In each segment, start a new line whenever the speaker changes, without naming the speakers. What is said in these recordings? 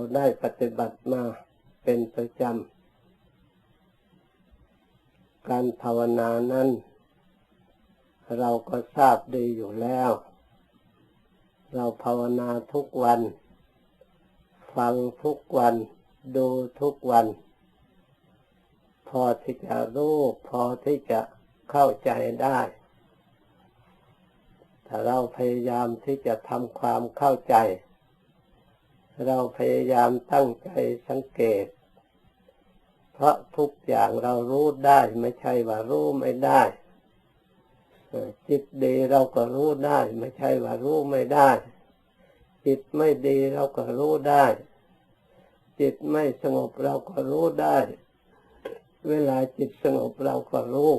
เราได้ปฏิบัติมาเป็นประจำ การภาวนานั้น เราก็ทราบดีอยู่แล้ว เราภาวนาทุกวัน ฟังทุกวัน ดูทุกวัน พอที่จะรู้ พอที่จะเข้าใจได้ถ้าเราพยายามที่จะทำความเข้าใจ เราพยายามตั้งใจสังเกต เพราะทุกอย่างเรารู้ได้ไม่ใช่ว่ารู้ไม่ได้จิตดีเราก็รู้ได้ ไม่ใช่ว่ารู้ไม่ได้ จิตไม่ดีเราก็รู้ได้ จิตไม่สงบเราก็รู้ได้ เวลาจิตสงบเราก็รู้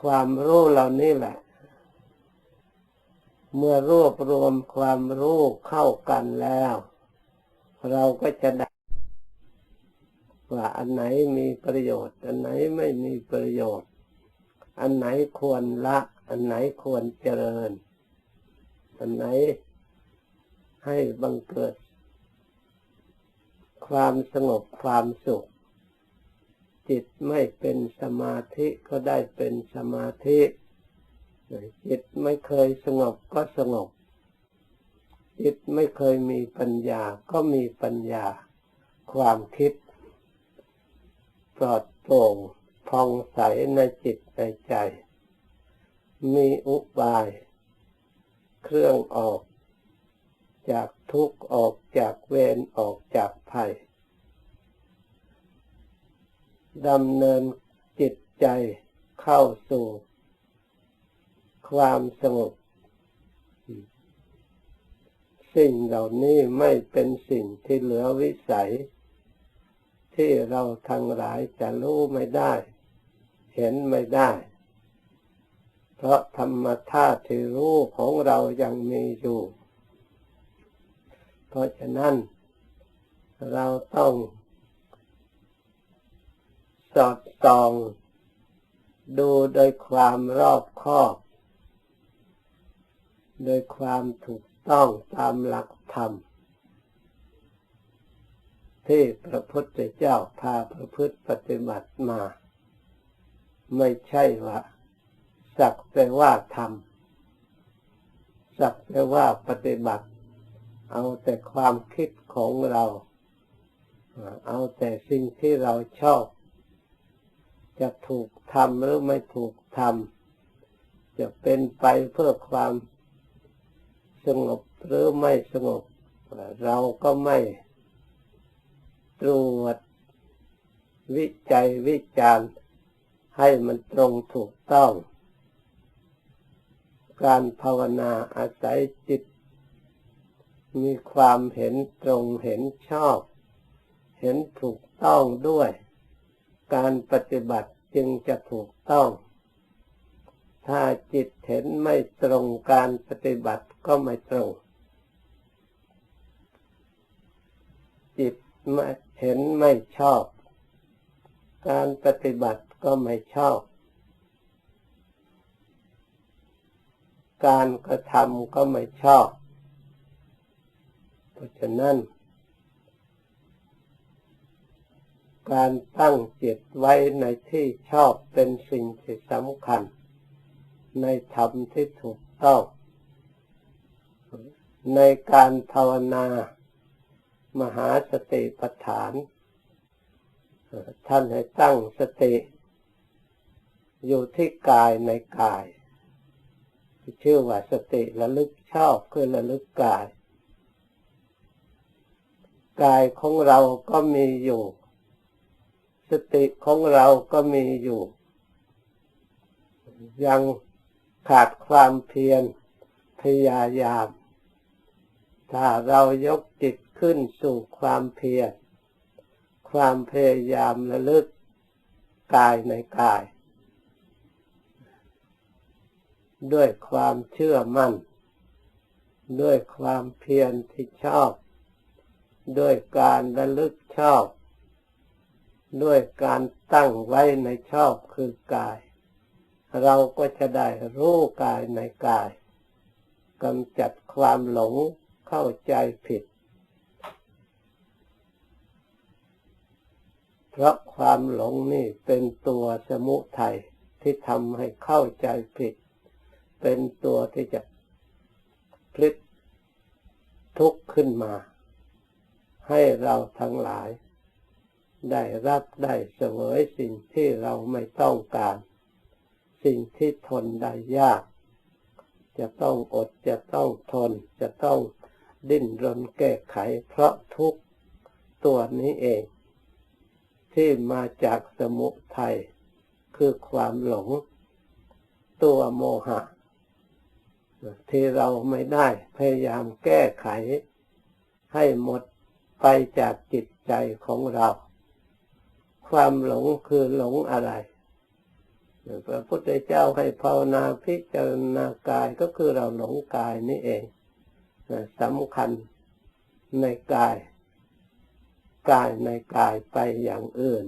ความรู้เหล่านี้แหละ เมื่อรวบรวมความรู้เข้ากันแล้ว เราก็จะได้ว่าอันไหนมีประโยชน์ อันไหนไม่มีประโยชน์ อันไหนควรละ อันไหนควรเจริญ อันไหนให้บังเกิด ความสงบความสุข จิตไม่เป็นสมาธิก็ได้เป็นสมาธิ จิตไม่เคยสงบก็สงบ จิตไม่เคยมีปัญญาก็มีปัญญา ความคิดปลอดโปร่งพองใสในจิตในใจ มีอุบาย เครื่องออก จากทุกข์ออกจากเวรออกจากภัยดำเนินจิตใจเข้าสู่ ความสงบ สิ่งเหล่านี้ไม่เป็นสิ่งที่เหลือวิสัย ที่เราทั้งหลายจะรู้ไม่ได้ เห็นไม่ได้ เพราะธรรมธาตุที่รู้ของเรายังมีอยู่ เพราะฉะนั้น เราต้องสอดส่องดูโดยความรอบคอบ โดยความถูกต้องตามหลักธรรม ที่พระพุทธเจ้าพาประพฤติปฏิบัติมา ไม่ใช่ว่าสักแต่ว่าทำสักแต่ว่าปฏิบัติ เอาแต่ความคิดของเรา เอาแต่สิ่งที่เราชอบ จะถูกทำหรือไม่ถูกทำจะเป็นไปเพื่อความ สงบหรือไม่สงบ เราก็ไม่ตรวจวิจัยวิจารณ์ให้มันตรงถูกต้อง การภาวนาอาศัยจิต มีความเห็นตรงเห็นชอบ เห็นถูกต้องด้วย การปฏิบัติจึงจะถูกต้อง ถ้าจิตเห็นไม่ตรงการปฏิบัติก็ไม่ตรง จิตไม่เห็นไม่ชอบ การปฏิบัติก็ไม่ชอบ การกระทำก็ไม่ชอบ เพราะฉะนั้นการตั้งจิตไว้ในที่ชอบเป็นสิ่งที่สำคัญ ในธรรมที่ถูกต้อง ในการภาวนามหาสติปัฏฐาน ท่านให้ตั้งสติ อยู่ที่กายในกาย ชื่อว่าสติระลึกชอบคือระลึกกาย กายของเราก็มีอยู่ สติของเราก็มีอยู่ ยัง ขาดความเพียรพยายาม ถ้าเรายกจิตขึ้นสู่ความเพียรความพยายามระลึกกายในกาย ด้วยความเชื่อมั่น ด้วยความเพียรที่ชอบ ด้วยการระลึกชอบ ด้วยการตั้งไว้ในชอบคือกาย เราก็จะได้รู้กายในกายกำจัดความหลงเข้าใจผิด เพราะความหลงนี่เป็นตัวสมุทัยที่ทำให้เข้าใจผิด เป็นตัวที่จะพลิกทุกข์ขึ้นมา ให้เราทั้งหลาย ได้รับได้เสวยสิ่งที่เราไม่ต้องการ สิ่งที่ทนได้ยาก จะต้องอดจะต้องทน จะต้องดิ้นรนแก้ไข เพราะทุกตัวนี้เอง ที่มาจากสมุทัยคือความหลง ตัวโมหะ ที่เราไม่ได้พยายามแก้ไข ให้หมดไปจากจิตใจของเรา ความหลงคือหลงอะไร พระพุทธเจ้าให้ภาวนาพิจารณากายก็คือเราหลงกายนี่เองสำคัญในกาย กายในกายไปอย่างอื่น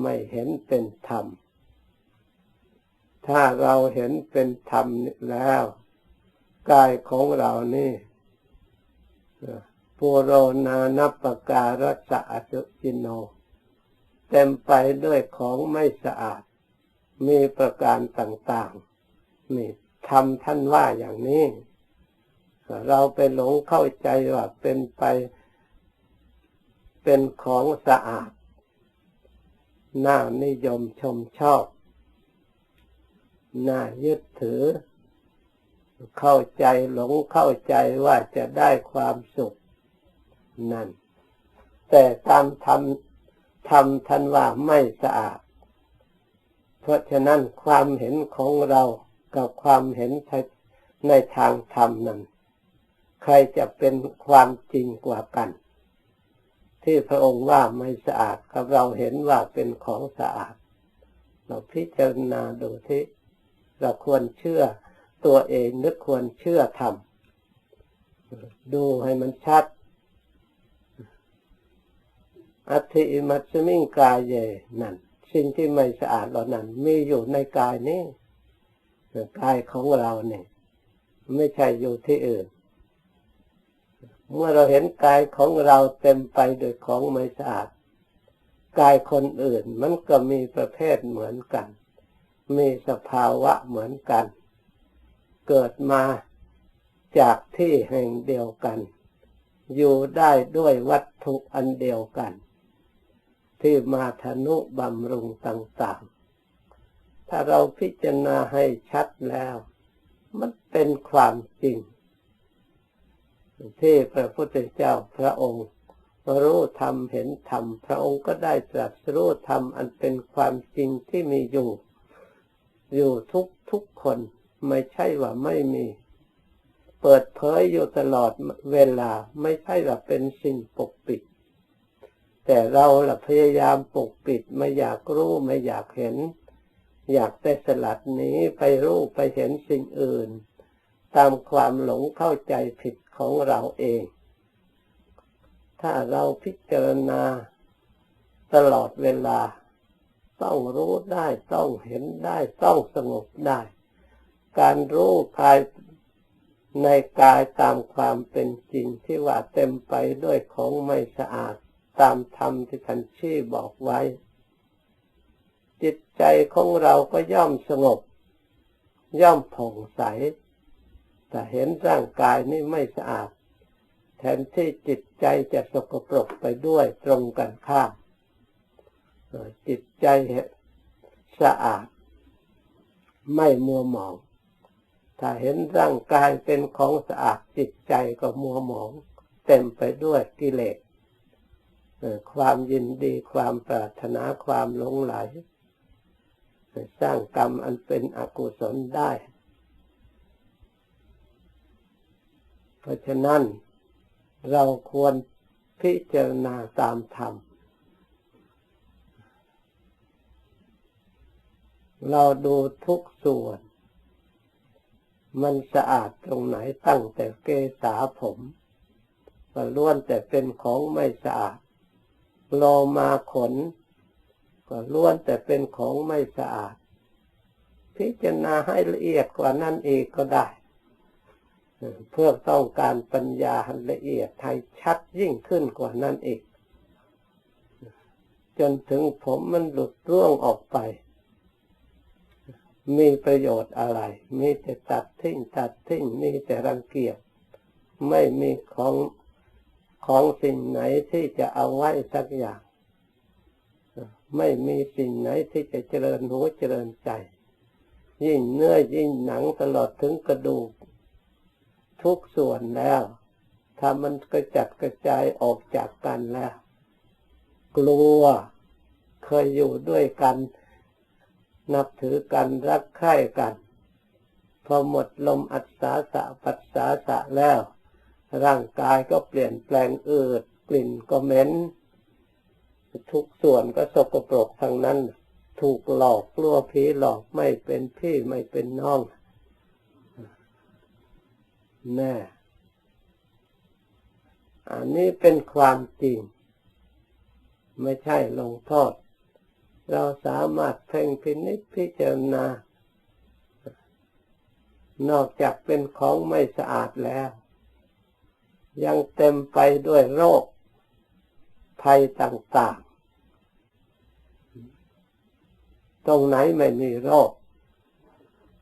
ไม่เห็นเป็นธรรม ถ้าเราเห็นเป็นธรรมแล้ว กายของเรานี่ปูโรนานัปการัสะจุจิโน เต็มไปด้วยของไม่สะอาด มีประการต่างๆนี่ทำท่านว่าอย่างนี้ เราไปหลงเข้าใจว่าเป็นไปเป็นของสะอาด น่านิยมชมชอบ น่ายึดถือ เข้าใจหลงเข้าใจว่าจะได้ความสุขนั่น แต่ตามทำทำทันว่าไม่สะอาด เพราะฉะนั้นความเห็นของเรากับความเห็นในทางธรรมนั้น ใครจะเป็นความจริงกว่ากัน ที่พระองค์ว่าไม่สะอาดกับเราเห็นว่าเป็นของสะอาด เราพิจารณาดูที่เราควรเชื่อตัวเองหรือควรเชื่อธรรมดูให้มันชัด อัติมัสมิงกายเยนั่น สิ่งที่ไม่สะอาดเหล่านั้น มีอยู่ในกายนี้กายของเราเนี่ย ไม่ใช่อยู่ที่อื่น เมื่อเราเห็นกายของเราเต็มไปด้วยของไม่สะอาด กายคนอื่นมันก็มีประเภทเหมือนกัน มีสภาวะเหมือนกัน เกิดมาจากที่แห่งเดียวกัน อยู่ได้ด้วยวัตถุอันเดียวกัน ที่มาทนุบำรุงต่างๆ ถ้าเราพิจารณาให้ชัดแล้ว มันเป็นความจริง ที่พระพุทธเจ้าพระองค์รู้ธรรมเห็นธรรมพระองค์ก็ได้ตรัสรู้ธรรมอันเป็นความจริงที่มีอยู่ อยู่ทุกทุกคนไม่ใช่ว่าไม่มี เปิดเผยอยู่ตลอดเวลาไม่ใช่ว่าเป็นสิ่งปกปิด แต่เราละพยายามปกปิดไม่อยากรู้ไม่อยากเห็น อยากแต่สลัดนี้ไปรู้ไปเห็นสิ่งอื่น ตามความหลงเข้าใจผิดของเราเอง ถ้าเราพิจารณาตลอดเวลา ต้องรู้ได้ต้องเห็นได้ต้องสงบได้ การรู้กายในกายตามความเป็นจริงที่ว่าเต็มไปด้วยของไม่สะอาด ตามธรรมที่ท่านชี้บอกไว้ จิตใจของเราก็ย่อมสงบ ย่อมผ่องใส แต่เห็นร่างกายนี่ไม่สะอาด แทนที่จิตใจจะสกปรกไปด้วยตรงกันข้ามจิตใจสะอาด ไม่มัวหมอง ถ้าเห็นร่างกายเป็นของสะอาดจิตใจก็มัวหมอง เต็มไปด้วยกิเลส ความยินดีความปรารถนาความหลงไหล สร้างกรรมอันเป็นอกุศลได้ เพราะฉะนั้น เราควรพิจารณาตามธรรม เราดูทุกส่วน มันสะอาดตรงไหนตั้งแต่เกษาผมก็ล้วนแต่เป็นของไม่สะอาด โลมาขน ก็ล้วนแต่เป็นของไม่สะอาด พิจารณาให้ละเอียดกว่านั้นอีกก็ได้ เพื่อต้องการปัญญาละเอียดให้ชัดยิ่งขึ้นกว่านั้นอีกจนถึงผมมันหลุดร่วงออกไป มีประโยชน์อะไร มีแต่ตัดทิ้งตัดทิ้ง มีแต่รังเกียจ ไม่มีของ ของสิ่งไหนที่จะเอาไว้สักอย่าง ไม่มีสิ่งไหนที่จะเจริญหัวเจริญใจ ยิ่งเนื้อยิ่งหนังตลอดถึงกระดูก ทุกส่วนแล้ว ถ้ามันกระจัดกระจายออกจากกันแล้ว กลัวเคยอยู่ด้วยกัน นับถือกันรักใคร่กัน พอหมดลมอัศาสะปัสสาสะแล้ว ร่างกายก็เปลี่ยนแปลงอืดกลิ่นก็เหม็นทุกส่วนก็สกปรกทั้งนั้น ถูกหลอกกลัวผีหลอกไม่เป็นพี่ไม่เป็นน้องแน่อันนี้เป็นความจริง ไม่ใช่ลงโทษ เราสามารถเพ่งพินิจพิจารณา นอกจากเป็นของไม่สะอาดแล้ว ยังเต็มไปด้วยโรคภัยต่างๆ ตรงไหนไม่มีโรค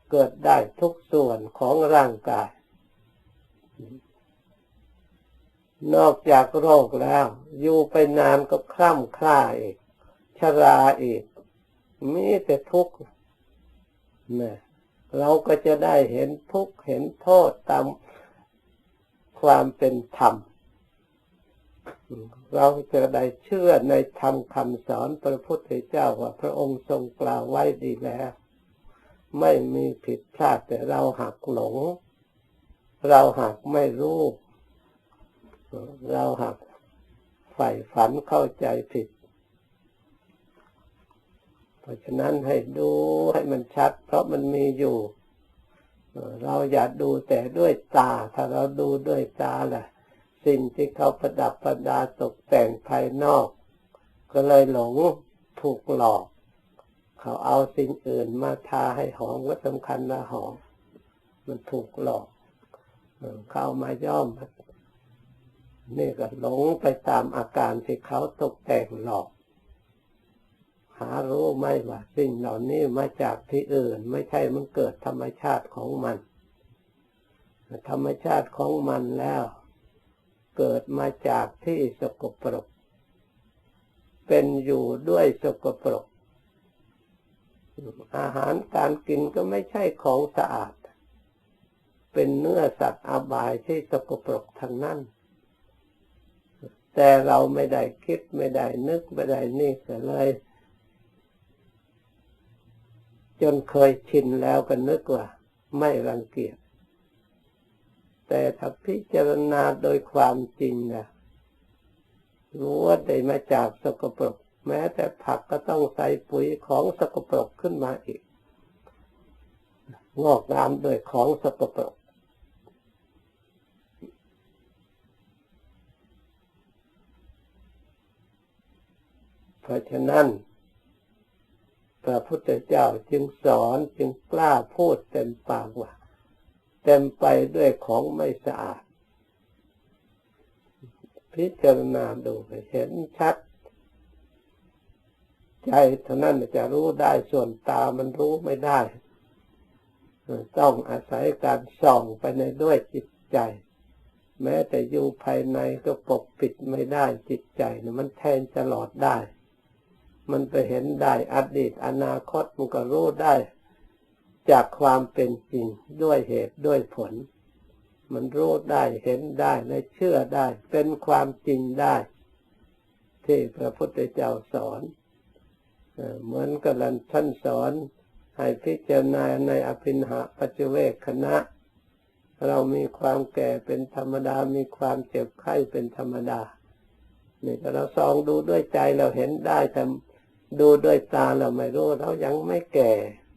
เกิดได้ทุกส่วนของร่างกาย นอกจากโรคแล้ว อยู่ไปนานก็คล่ำคล้าอีก ชราอีก มีแต่ทุกข์นะเราก็จะได้เห็นทุกข์เห็นโทษตาม ความเป็นธรรม เราจะได้เชื่อในธรรมคำสอนพระพุทธเจ้าว่าพระองค์ทรงกล่าวไว้ดีแล้ว ไม่มีผิดพลาดแต่เราหักหลง เราหักไม่รู้ เราหักใฝ่ฝันเข้าใจผิด เพราะฉะนั้นให้ดูให้มันชัด เพราะมันมีอยู่ เราอย่าดูแต่ด้วยตา ถ้าเราดูด้วยตาแหละสิ่งที่เขาประดับประดาตกแต่งภายนอก ก็เลยหลงถูกหลอก เขาเอาสิ่งอื่นมาทาให้หอมก็สำคัญนะหอม มันถูกหลอกเข้ามาย่อมนี่ก็หลงไปตามอาการที่เขาตกแต่งหลอก หารู้ไหมว่าสิ่งเหล่านี้มาจากที่อื่น ไม่ใช่มันเกิดธรรมชาติของมัน ธรรมชาติของมันแล้ว เกิดมาจากที่สกปรก เป็นอยู่ด้วยสกปรก อาหารการกินก็ไม่ใช่ของสะอาด เป็นเนื้อสัตว์อบายที่สกปรกทั้งนั้นแต่เราไม่ได้คิดไม่ได้นึกไม่ได้นี่ก็เลย จนเคยชินแล้วก็นึกว่าไม่รังเกียจ แต่ถ้าพิจารณาโดยความจริงนะรู้ว่าได้มาจากสกปรก แม้แต่ผักก็ต้องใส่ปุ๋ยของสกปรกขึ้นมาอีก งอกงามโดยของสกปรก เพราะฉะนั้น พระพุทธเจ้าจึงสอนจึงกล้าพูดเต็มปากว่า เต็มไปด้วยของไม่สะอาด พิจารณาดูเห็นชัด ใจเท่านั้นจะรู้ได้ส่วนตามันรู้ไม่ได้ ต้องอาศัยการส่องไปในด้วยจิตใจ แม้แต่อยู่ภายในก็ปกปิดไม่ได้จิตใจนะมันแทนตลอดได้ มันไปเห็นได้อดีตอนาคตมันก็รู้ได้ จากความเป็นจริงด้วยเหตุด้วยผล มันรู้ได้เห็นได้และเชื่อได้ เป็นความจริงได้ ที่พระพุทธเจ้าสอนเหมือนกับท่านสอนให้พิจารณาในอภินหาปัจเจเวคคณะ เรามีความแก่เป็นธรรมดา มีความเจ็บไข้เป็นธรรมดา นี่เราซองดูด้วยใจเราเห็นได้แต่ ดูด้วยตาเราไม่รู้เรายังไม่แก่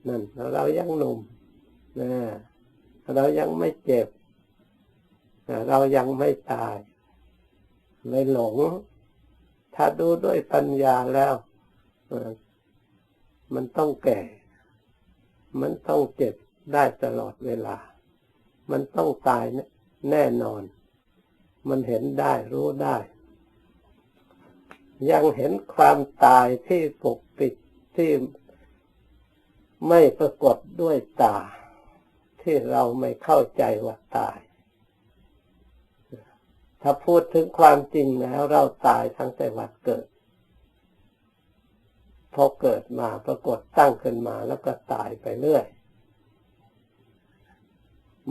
นั่นเรายังหนุ่มนะเรายังไม่เจ็บ เรายังไม่ตาย ไม่หลง ถ้าดูด้วยปัญญาแล้วมันต้องแก่ มันต้องเจ็บได้ตลอดเวลา มันต้องตายแน่นอน มันเห็นได้รู้ได้ ยังเห็นความตายที่ปกปิดที่ไม่ปรากฏด้วยตา ที่เราไม่เข้าใจว่าตาย ถ้าพูดถึงความจริงแล้วเราตายทั้งแต่วันเกิด พอเกิดมาปรากฏตั้งขึ้นมาแล้วก็ตายไปเรื่อย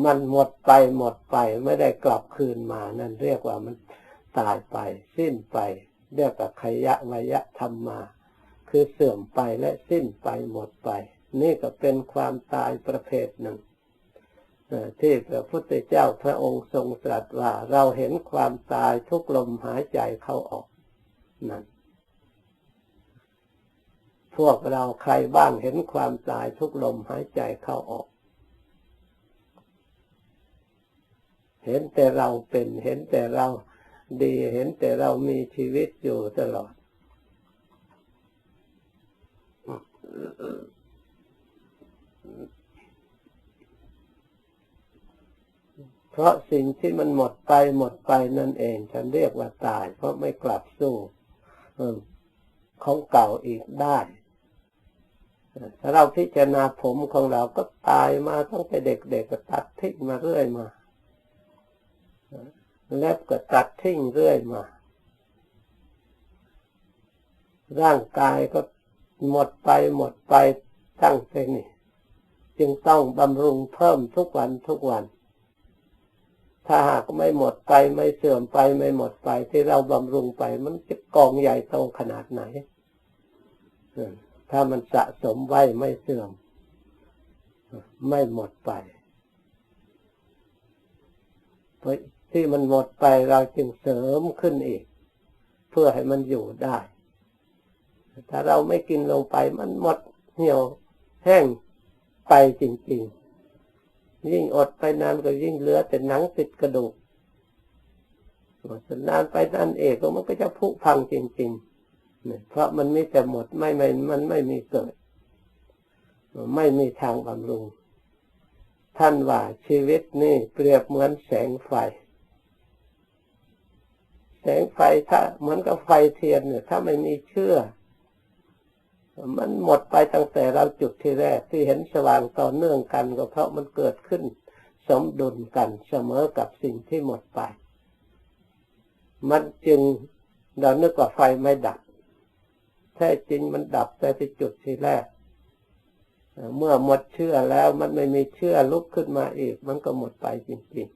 มันหมดไปหมดไปไม่ได้กลับคืนมานั่นเรียกว่ามันตายไปสิ้นไป เรียกว่าขยะวยะธรรมมา คือเสื่อมไปและสิ้นไปหมดไป นี่ก็เป็นความตายประเภทหนึ่งที่พระพุทธเจ้าพระองค์ทรงตรัสว่าเราเห็นความตายทุกลมหายใจเข้าออกนั่นพวกเราใครบ้างเห็นความตายทุกลมหายใจเข้าออก เห็นแต่เราเป็นเห็นแต่เรา ดีเห็นแต่เรามีชีวิตอยู่ตลอด เพราะสิ่งที่มันหมดไปหมดไปนั่นเอง ฉันเรียกว่าตาย เพราะไม่กลับสู้ของเก่าอีกได้ถ้าเราพิจารณาผมของเราก็ตายมาตั้งแต่เด็กๆก็ตัดทิ้งมาเรื่อยมา เล็บก็ตัดทิ้งเรื่อยมา ร่างกายก็หมดไปหมดไปตั้งแต่นี่จึงต้องบำรุงเพิ่มทุกวันทุกวัน ถ้าหากไม่หมดไปไม่เสื่อมไปไม่หมดไปที่เราบำรุงไป มันจะกองใหญ่โตขนาดไหน ถ้ามันสะสมไว้ไม่เสื่อม ไม่หมดไปเพราะ ที่มันหมดไปเราจึงเสริมขึ้นอีก เพื่อให้มันอยู่ได้ ถ้าเราไม่กินลงไปมันหมดเหี่ยวแห้งไปจริงๆ ยิ่งอดไปนานก็ยิ่งเหลือแต่หนังติดกระดูกนานไปนานเอกมันก็จะพุพังจริงๆ เพราะมันไม่แต่หมดไม่ไม่มันไม่มีเกิด ไม่มีทางบำรุงท่านว่าชีวิตนี่เปรียบเหมือนแสงไฟ งไฟถ้าเหมือนกับไฟเทียนเนี่ย ถ้าไม่มีเชื่อ มันหมดไปตั้งแต่เราจุดที่แรกที่เห็นสว่างต่อเนื่องกันก็เพราะมันเกิดขึ้น สมดุลกันเสมอกับสิ่งที่หมดไป มันจึงเรานึกว่าไฟไม่ดับ แท้จริงมันดับแต่ที่จุดที่แรก เมื่อหมดเชื่อแล้วมันไม่มีเชื่อลุกขึ้นมาอีก มันก็หมดไปจริง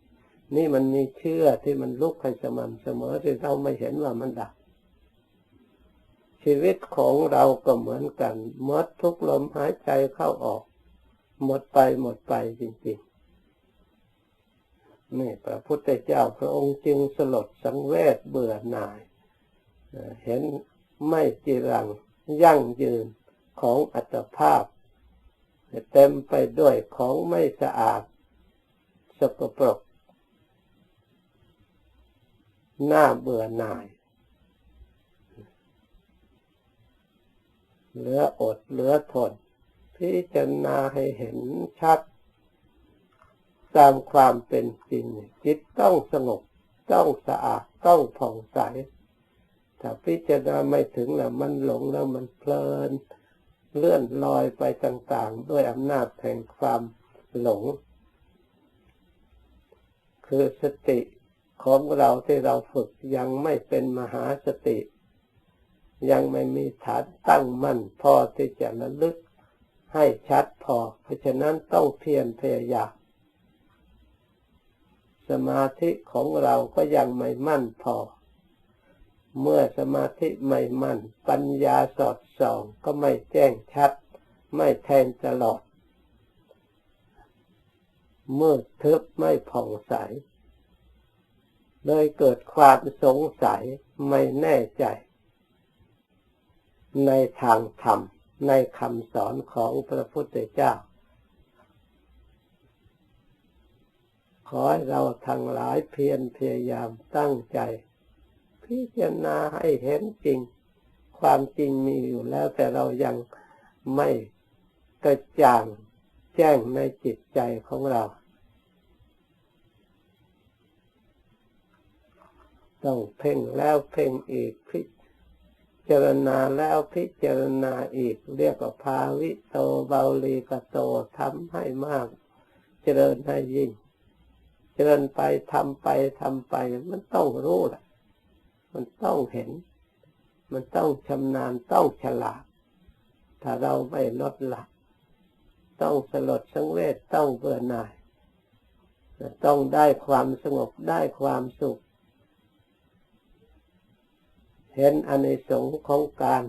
นี่มันมีเชื่อที่มันลุกให้สม่ำเสมอที่เราไม่เห็นว่ามันดับ ชีวิตของเราก็เหมือนกันหมดทุกลมหายใจเข้าออก หมดไปหมดไปจริงๆนี่พระพุทธเจ้าพระองค์จึงสลดสังเวชเบื่อหน่าย เห็นไม่จีรังยั่งยืนของอัตภาพ เต็มไปด้วยของไม่สะอาดสกปรก หน้าเบื่อหน่าย เหลืออดเหลือทน พิจารณาให้เห็นชัด ตามความเป็นจริง จิตต้องสงบ ต้องสะอาด ต้องผ่องใส ถ้าพิจารณาไม่ถึงแล้วมันหลงแล้วมันเพลิน เลื่อนลอยไปต่างๆ ด้วยอำนาจแห่งความหลง คือสติ ของเราที่เราฝึกยังไม่เป็นมหาสติ ยังไม่มีฐานตั้งมั่นพอที่จะระลึกให้ชัดพอ เพราะฉะนั้นต้องเพียรพยายามสมาธิของเราก็ยังไม่มั่นพอ เมื่อสมาธิไม่มั่น ปัญญาสอดส่องก็ไม่แจ้งชัด ไม่แทนตลอด เมืดทึบไม่ผ่องใส เลยเกิดความสงสัยไม่แน่ใจ ในทางธรรม ในคำสอนของพระพุทธเจ้า ขอให้เราทั้งหลายเพียรพยายามตั้งใจ พิจารณาให้เห็นจริง ความจริงมีอยู่แล้วแต่เรายังไม่กระจ่างแจ้งในจิตใจของเรา ต้องเพ่งแล้วเพ่งอีกพิจารณาแล้วพิจารณาอีก เรียกว่าภาวิโตเบาลีกโตทำให้มาก เจริญให้ยิ่ง เจริญไปทำไปทำไป มันต้องรู้แหละมันต้องเห็น มันต้องชำนาญต้องฉลาด ถ้าเราไม่ลดละต้องสลดสังเวชต้องเบื่อหน่าย ต้องได้ความสงบได้ความสุข เห็นอนิสงส์ของการ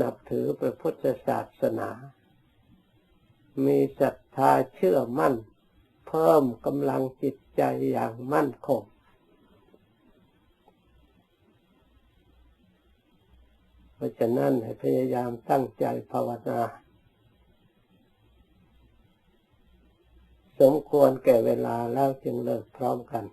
นับถือพระพุทธศาสนา มีศรัทธาเชื่อมั่น เพิ่มกำลังจิตใจอย่างมั่นคง เพราะฉะนั้นให้พยายามตั้งใจภาวนา สมควรแก่เวลาแล้วจึงเลิกพร้อมกัน